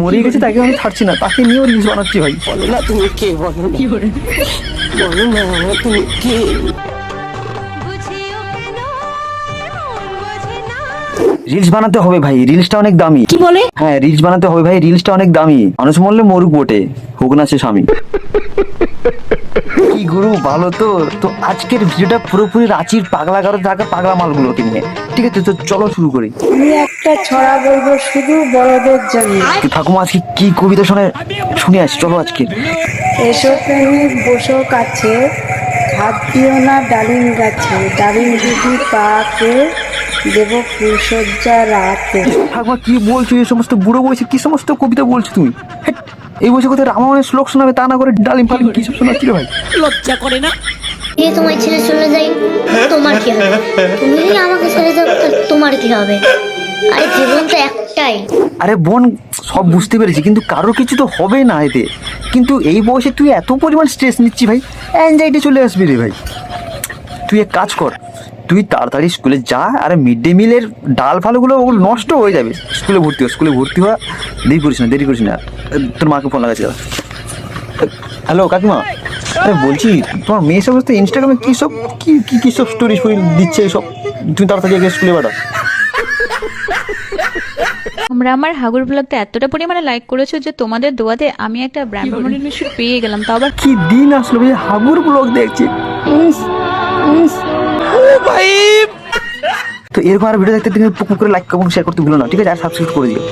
মরে গেছে তাকে আমি ছাড়ছি না। তাকে নিয়েও রিলস বানাচ্ছি ভাই। বলো না তুমি কে বলো না। বলো? না তুমি কে? রিলস বানাতে হবে ভাই রিলসটা অনেক দামি। কি বলে? হ্যাঁ রিলস বানাতে হবে ভাই রিলসটা অনেক দামি। মানুষ মরলে মরুক বটে হোক না সে স্বামী। কি গুরু ভালো তো। তো আজকের ভিডিওটা পুরোপুরি রাঁচির পাগলা গারো থাকা পাগলা মালগুলোকে নিয়ে। ঠিক আছে তো চলো শুরু করি। আমি একটা ছড়া বলব শুধু বড়দের জন্য। ঠাকুমা আজকে কি কবিতা শুনে? শুনে আসি চলো আজকে। এসো প্রেমিক বসো কাছে। হাত দিও না ডালিম গাছে। ডালিম দিদি পাকে দেব ফুলসজ্জা রাতে। ঠাকুমা কি বলছো? এই সমস্ত বুড়ো বয়সে কি সমস্ত কবিতা বলছো তুমি? এই বয়সে কোথায় রামায়ণের শ্লোক শোনাবে তা না করে ডালিম ফালিম কি সব শোনাচ্ছিল ভাই? লজ্জা করে না? যদি তোমার ছেলে চলে যায় তোমার কি হবে? তুমি যদি আমাকে ছেড়ে যাও তোমার কি হবে? আরে জীবন তো একটাই। আরে বোন সব বুঝতে পেরেছি কিন্তু কারোর কিছু তো হবে না এতে। কিন্তু এই বয়সে তুই এত পরিমাণ স্ট্রেস নিচ্ছি ভাই অ্যাংজাইটি চলে আসবি রে ভাই। তুই এক কাজ কর তুই তাড়াতাড়ি স্কুলে যা আর মিড ডে মিলের ডাল ফালগুলো ওগুলো নষ্ট হয়ে যাবে। স্কুলে ভর্তি হ স্কুলে ভর্তি হওয়া দেরি করিস না দেরি করিস না। তোর মাকে ফোন লাগাচ্ছি দাদা হ্যালো কাকিমা। আরে বলছি তোমার মেয়ে সমস্ত ইনস্টাগ্রামে কী সব কী কী কী সব স্টোরি ফোরি দিচ্ছে সব? তুমি তাড়াতাড়ি আগে স্কুলে পাঠা তোমরা আমার হাগুর ব্লগটা এতটা পরিমাণে লাইক করেছ যে তোমাদের দোয়াতে আমি একটা ব্র্যান্ড পেয়ে গেলাম। তাও আবার কি দিন আসলো ভাই হাগুর ব্লগ দেখছি। উফ। তো এরকম আর ভিডিও দেখতে তুমি পুকুর করে লাইক কমেন্ট শেয়ার করতে ভুলো না, ঠিক আছে? আর সাবস্ক্রাইব করে দিও।